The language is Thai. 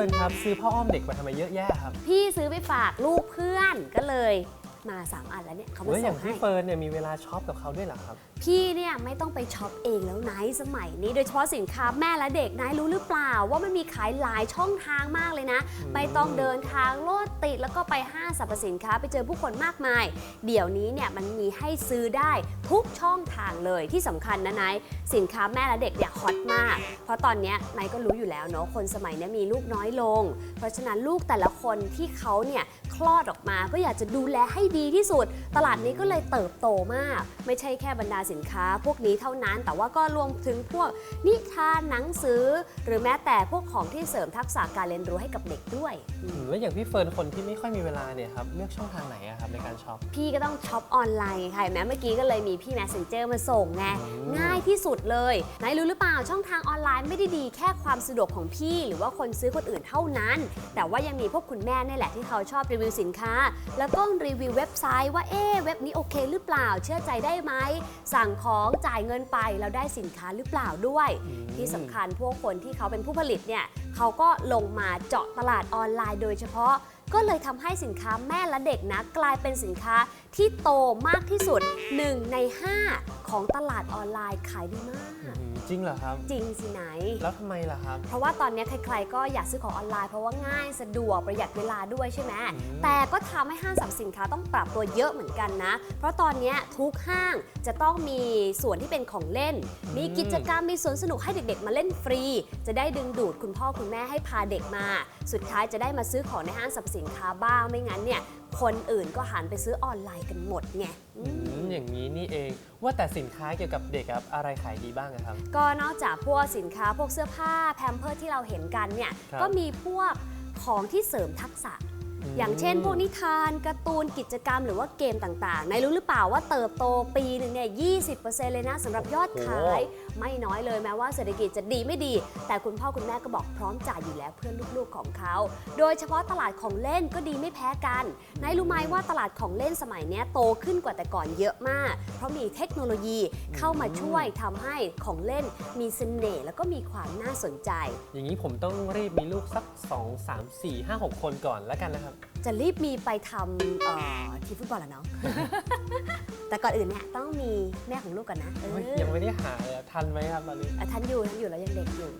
ินครับ ซื้อพ่ออ้อมเด็กมาทำไมเยอะแยะครับ พี่ซื้อไปฝากลูกเพื่อนก็เลย มาสามอันแล้วเนี่ยเขามาเฮ้ยอส่ย่างงให้ พี่เฟิร์นเนี่ยมีเวลาช็อปกับเขาด้วยเหรอครับ พี่เนี่ยไม่ต้องไปช็อปเองแล้วไนท์สมัยนี้โดยเฉพาะสินค้าแม่และเด็กไนท์รู้หรือเปล่า ว่ามันมีขายหลายช่องทางมากเลยนะ ไม่ต้องเดินทางโลดติดแล้วก็ไปห้างสรรพสินค้าไปเจอผู้คนมากมาย เดี๋ยวนี้เนี่ยมันมีให้ซื้อได้ทุกช่องทางเลยที่สำคัญนะไนท์สินค้าแม่และเด็กเนี่ยฮอตมาก เพราะตอนเนี้ยไนท์ก็รู้อยู่แล้วเนาะคนสมัยเนี้ยมีลูกน้อยลง เพราะฉะนั้นลูกแต่ละคนที่เขาเนี่ยค ลอดออกมา ก็อยากจะดูแลให้ดีที่สุด ตลาดนี้ก็เลยเติบโตมาก ไม่ใช่แค่บรรดาสินค้า พวกนี้เท่านั้น แต่ว่าก็รวมถึงพวกนิทานหนังสือ หรือแม้แต่พวกของที่เสริมทักษะการเรียนรู้ให้กับเด็กด้วยอืมแล้วอย่างพี่เฟิร์นคนที่ไม่ค่อยมีเวลาเนี่ยครับเลือกช่องทางไหนอะครับในการช็อป พี่ก็ต้องช็อปออนไลน์ค่ะเห็นไหมเมื่อกี้ก็เลยมีพี่ Messenger มาส่งไงอืมง่ายที่สุดเลยไหนรู้หรือเปล่าช่องทางออนไลน์ไม่ได้ดีแค่ความสะดวกของพี่ หรือว่าคนซื้อคนอื่นเท่านั้น แต่ว่ายังมีพวกคุณแม่นี่แหละที่เขาชอบรีวิวสินค้า แล้วก็รีวิวเว็บไซต์ว่าเอ๊ะเว็บนี้โอเคหรือเปล่า เชื่อใจได้ไหม สั่งของจ่ายเงินไปแล้วได้สินค้าหรือเปล่าด้วยอืมที่สำคัญพวกคนที่เขาเป็นผู้ผลิตเนี่ยเขาก็ลงมาเจาะตลาดออนไลน์โดยเฉพาะก็เลยทำให้สินค้าแม่และเด็กนะกลายเป็นสินค้าที่โตมากที่สุด 1 ใน 5 ของตลาดออนไลน์ขายดีมากอืม จริงเหรอครับ จริงสิไหน แล้วทำไมล่ะครับ เพราะว่าตอนนี้ใครๆ ก็อยากซื้อของออนไลน์เพราะว่าง่ายสะดวกประหยัดเวลาด้วยใช่ไหมอืมแต่ก็ทำให้ห้างสรรพสินค้าต้องปรับตัวเยอะเหมือนกันนะ เพราะตอนนี้ทุกห้างจะต้องมีส่วนที่เป็นของเล่น มีกิจกรรมมีสวนสนุกให้เด็กๆ มาเล่นฟรี จะได้ดึงดูดคุณพ่อคุณแม่ให้พาเด็กมา สุดท้ายจะได้มาซื้อของในห้างสรรพสินค้าบ้างไม่งั้นเนี่ยคนอื่นก็หันไปซื้อออนไลน์กันหมดไงอือืมม อย่างนี้นี่เอง ว่าแต่สินค้าเกี่ยวกับเด็กครับอะไรขายดีบ้างอะครับ ก็นอกจากพวกสินค้าพวกเสื้อผ้าแพมเพิร์ที่เราเห็นกันเนี่ย ครับ ก็มีพวกของที่เสริมทักษะ อย่างเช่นพวกนิทานการ์ตูนกิจกรรมหรือว่าเกมต่างๆนายรู้หรือเปล่าว่าเติบโตปีหนึ่งเนี่ย20%เลยนะสำหรับยอดขาย ไม่น้อยเลยแม้ว่าเศรษฐกิจจะดีไม่ดี แต่คุณพ่อคุณแม่ก็บอกพร้อมจ่ายอยู่แล้วเพื่อลูกๆของเขา โดยเฉพาะตลาดของเล่นก็ดีไม่แพ้กันนายรู้ไหมว่าตลาดของเล่นสมัยเนี้ยโตขึ้นกว่าแต่ก่อนเยอะมาก เพราะมีเทคโนโลยีเข้ามาช่วยทำให้ของเล่นมีเสน่ห์แล้วก็มีความน่าสนใจ อย่างนี้ผมต้องรีบมีลูกสัก 2 3 4 5 6 คนก่อนแล้วกันนะครับ จะรีบมีไปทำเอ่อทีมฟุตบอลเหรอเนาะแต่ก่อนอื่นเนี่ยต้องมีแม่ของลูกก่อนนะเออเฮ้ยยังไม่ได้หาเลยอะทันไหมครับตอนนี้ อะทันอยู่ทันอยู่แล้วยังเด็กอยู่